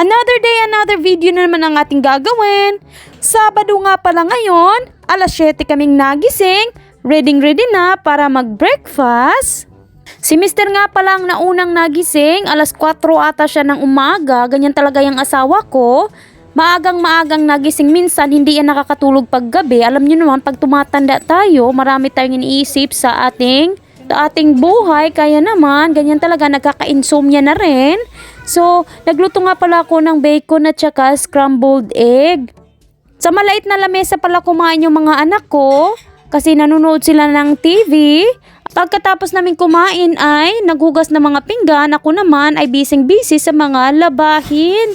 Another day, another video na naman ang ating gagawin. Sabado nga pala ngayon, alas 7 kaming nagising, ready ready na para mag-breakfast. Si Mr. nga pala ang naunang nagising, alas 4 ata siya ng umaga, ganyan talaga yung asawa ko. Maagang maagang nagising minsan, hindi yan nakakatulog paggabi. Alam niyo naman, pag tumatanda tayo, marami tayong iniisip sa ating sa ating buhay, kaya naman, ganyan talaga, nagkaka-insomnia na rin. So, nagluto nga pala ako ng bacon at saka scrambled egg. Sa malait na lamesa pala kumain yung mga anak ko kasi nanonood sila ng TV. Pagkatapos namin kumain ay naghugas ng mga pinggan, ako naman ay bising-busy sa mga labahin.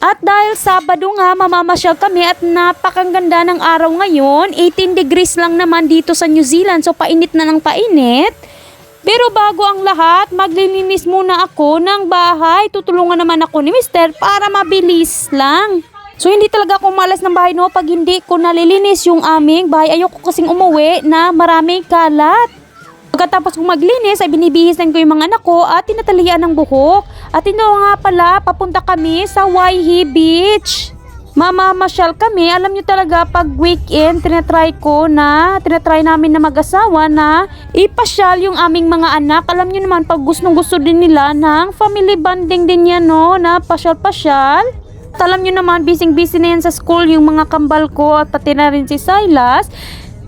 At dahil Sabado nga, mamamasyal kami at napakaganda ng araw ngayon. 18 degrees lang naman dito sa New Zealand, so painit na ng painit. Pero bago ang lahat, maglilinis muna ako ng bahay. Tutulungan naman ako ni Mister para mabilis lang. So hindi talaga ako malas ng bahay no pag hindi ko nalilinis yung aming bahay. Ayoko kasing umuwi na maraming kalat. Pagkatapos kong maglinis ay binibihisan ko yung mga anak ko at tinatalian ng buhok. At ito nga pala, papunta kami sa Waihi Beach. Mamamasyal kami. Alam nyo talaga pag weekend, tinatry ko na, tinatry namin na mag-asawa na ipasyal yung aming mga anak. Alam nyo naman pag gustong gusto din nila ng family bonding din yan no, na pasyal-pasyal. At alam nyo naman, busy-busy na yan sa school yung mga kambal ko at pati na rin si Silas.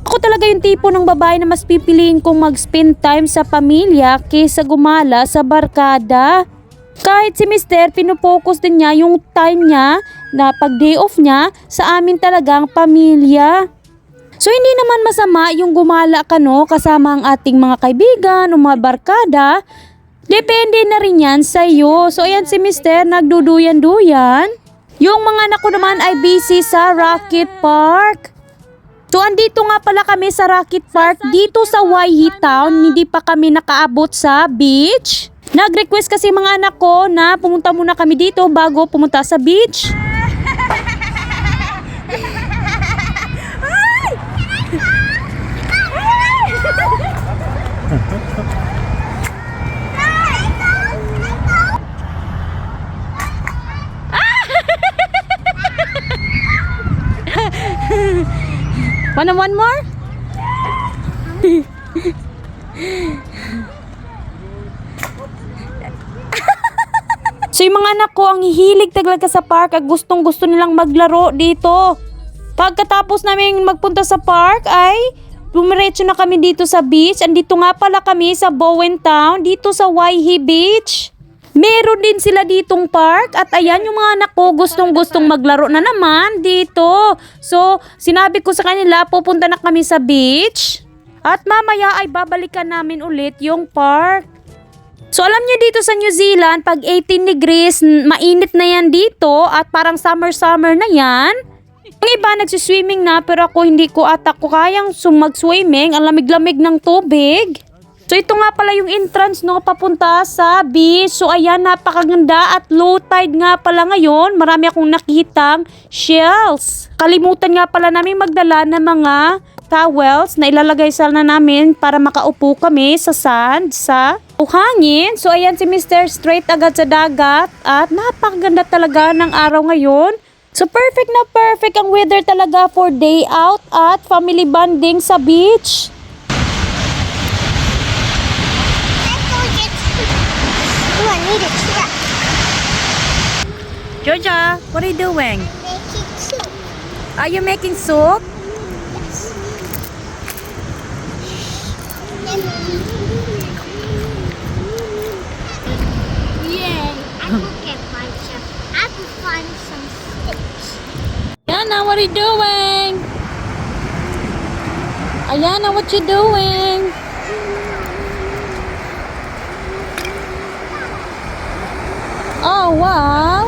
Ako talaga yung tipo ng babae na mas pipiliin kong mag-spend time sa pamilya kaysa gumala sa barkada. Kahit si Mister, pinupokus din niya yung time niya na pag day off niya sa amin talagang pamilya. So hindi naman masama yung gumala ka no kasama ang ating mga kaibigan o mga barkada. Depende na rin yan sa iyo. So ayan si Mister nagduduyan-duyan. Yung mga anak ko naman ay busy sa Rocket Park. So andito nga pala kami sa Rocket Park dito sa Waihi Town. Hindi pa kami nakaabot sa beach. Nag-request kasi mga anak ko na pumunta muna kami dito bago pumunta sa beach. Wanna one more? so yung mga anak ko ang hihilig talaga sa park at gustong gusto nilang maglaro dito. Pagkatapos namin magpunta sa park ay dumiretso na kami dito sa beach. Andito nga pala kami sa Bowen Town, dito sa Waihi Beach. Meron din sila ditong park at ayan yung mga anak ko gustong gustong maglaro na naman dito. So, sinabi ko sa kanila pupunta na kami sa beach at mamaya ay babalikan namin ulit yung park. So alam nyo dito sa New Zealand, pag 18 degrees, mainit na yan dito at parang summer-summer na yan. Yung iba nagsiswimming na pero ako hindi ko ata ko kayang sumag-swimming, ang lamig-lamig ng tubig. So ito nga pala yung entrance no papunta sa beach. So ayan napakaganda at low tide nga pala ngayon. Marami akong nakitang shells. Kalimutan nga pala namin magdala ng mga towels na ilalagay sana namin para makaupo kami sa sand sa uhangin. So ayan si Mr. Straight agad sa dagat at napakaganda talaga ng araw ngayon. So perfect na perfect ang weather talaga for day out at family bonding sa beach. Georgia, what are you doing? Making soup. Are you making soup? Yay! I will get some. I will find some sticks. Yana, what are you doing? Ayana, what you doing? Oh, wow.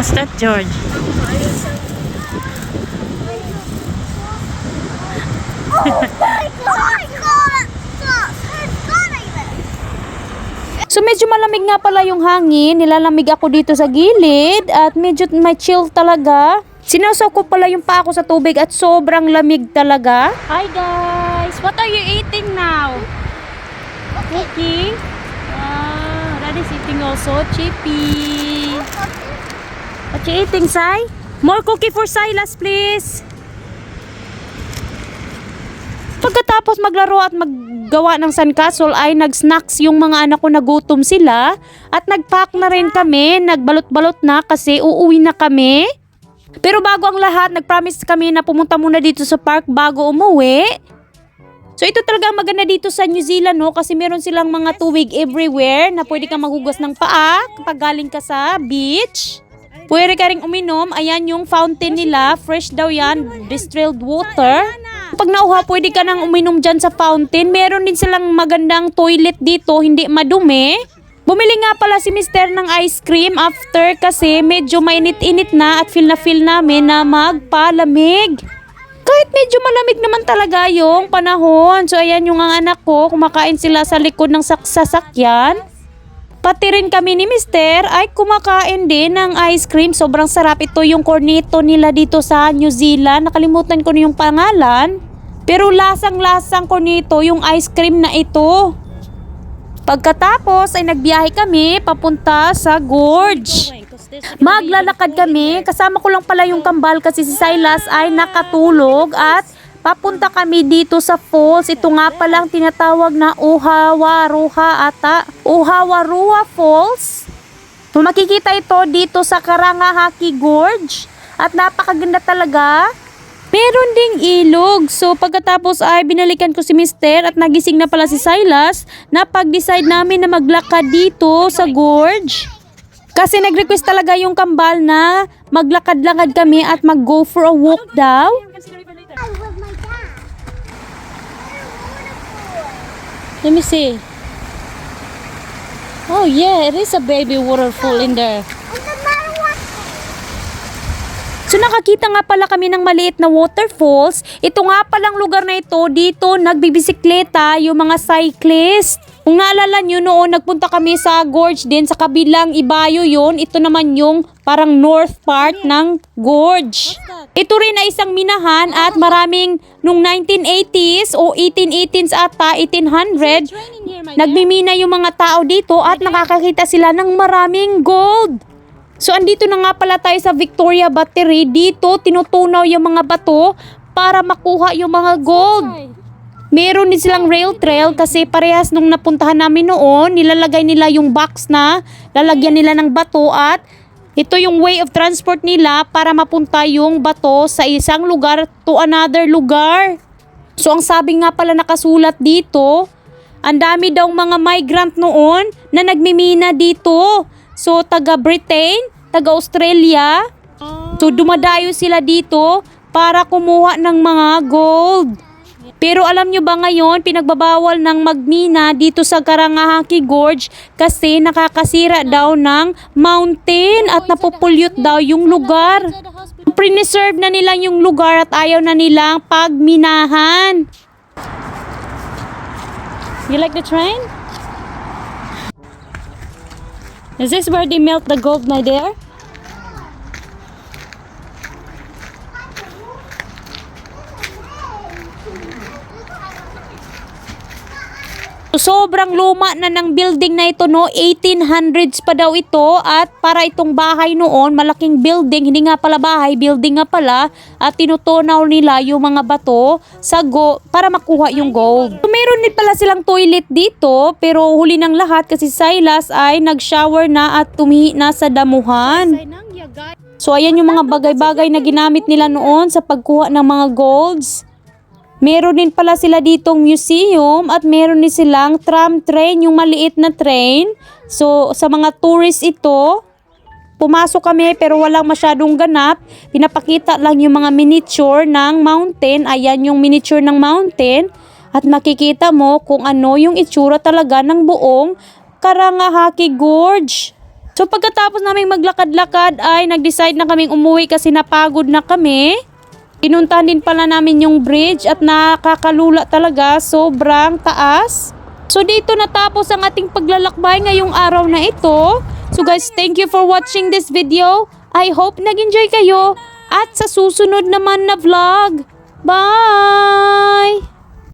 What's that, George? Oh my god! So medyo malamig nga pala yung hangin, nilalamig ako dito sa gilid at medyo may chill talaga. Sinawsaw ko pala yung pa ako sa tubig at sobrang lamig talaga. Hi guys! What are you eating now? Cookie? Ah, Daddy's eating also. Chippy. What you eating, Sai? More cookie for Silas, please. Pagkatapos maglaro at maggawa ng sandcastle ay nag-snacks yung mga anak ko nagutom sila at nag-pack na rin kami, nagbalot-balot na kasi uuwi na kami. Pero bago ang lahat, nag-promise kami na pumunta muna dito sa park bago umuwi. So ito talaga maganda dito sa New Zealand no kasi meron silang mga tuwig everywhere na pwede kang maghugas ng paa kapag galing ka sa beach. Pwede ka rin uminom. Ayan yung fountain nila. Fresh daw yan. Distilled water. Pag nauha, pwede ka nang uminom dyan sa fountain. Meron din silang magandang toilet dito. Hindi madumi. Bumili nga pala si Mister ng ice cream after kasi medyo mainit-init na at feel na feel namin na magpalamig. Kahit medyo malamig naman talaga yung panahon. So ayan yung ang anak ko, kumakain sila sa likod ng sak- sasakyan. Pati rin kami ni Mister ay kumakain din ng ice cream. Sobrang sarap ito yung cornetto nila dito sa New Zealand. Nakalimutan ko na yung pangalan. Pero lasang-lasang cornetto yung ice cream na ito. Pagkatapos ay nagbiyahe kami papunta sa Gorge. Maglalakad kami. Kasama ko lang pala yung kambal kasi si Silas ay nakatulog at papunta kami dito sa falls. Ito nga palang tinatawag na Uhawaruha ata. Uhawaruha Falls. So, makikita ito dito sa Karangahaki Gorge. At napakaganda talaga. Meron ding ilog. So pagkatapos ay binalikan ko si Mister at nagising na pala si Silas na pag-decide namin na maglakad dito sa gorge. Kasi nag-request talaga yung kambal na maglakad-lakad kami at mag-go for a walk daw. Let me see. Oh yeah, it is a baby waterfall in there. So nakakita nga pala kami ng maliit na waterfalls. Ito nga palang lugar na ito, dito nagbibisikleta yung mga cyclist. Kung naalala nyo noon, nagpunta kami sa gorge din, sa kabilang ibayo yon Ito naman yung parang north part ng gorge. Ito rin ay isang minahan at maraming nung 1980s o 1818s ata, 1800, nagmimina yung mga tao dito at nakakakita sila ng maraming gold. So andito na nga pala tayo sa Victoria Battery. Dito tinutunaw yung mga bato para makuha yung mga gold. Meron din silang rail trail kasi parehas nung napuntahan namin noon, nilalagay nila yung box na lalagyan nila ng bato at ito yung way of transport nila para mapunta yung bato sa isang lugar to another lugar. So ang sabi nga pala nakasulat dito, ang dami daw mga migrant noon na nagmimina dito. So taga Britain, taga Australia. So dumadayo sila dito para kumuha ng mga gold. Pero alam nyo ba ngayon, pinagbabawal ng magmina dito sa Karangahaki Gorge kasi nakakasira daw ng mountain at napopulyot daw yung lugar. Preserve na nila yung lugar at ayaw na nilang pagminahan. You like the train? Is this where they melt the gold, my dear? Sobrang luma na ng building na ito no, 1800s pa daw ito at para itong bahay noon, malaking building, hindi nga pala bahay, building nga pala at tinutunaw nila yung mga bato sa go para makuha yung gold. So, meron din pala silang toilet dito pero huli ng lahat kasi Silas ay nag-shower na at tumihi na sa damuhan. So ayan yung mga bagay-bagay na ginamit nila noon sa pagkuha ng mga golds. Meron din pala sila ditong museum at meron din silang tram train, yung maliit na train. So, sa mga tourist ito, pumasok kami pero walang masyadong ganap. Pinapakita lang yung mga miniature ng mountain. Ayan yung miniature ng mountain. At makikita mo kung ano yung itsura talaga ng buong Karangahaki Gorge. So pagkatapos naming maglakad-lakad ay nag-decide na kaming umuwi kasi napagod na kami. Pinuntahan din pala namin yung bridge at nakakalula talaga, sobrang taas. So dito natapos ang ating paglalakbay ngayong araw na ito. So guys, thank you for watching this video. I hope nag-enjoy kayo. At sa susunod naman na vlog. Bye!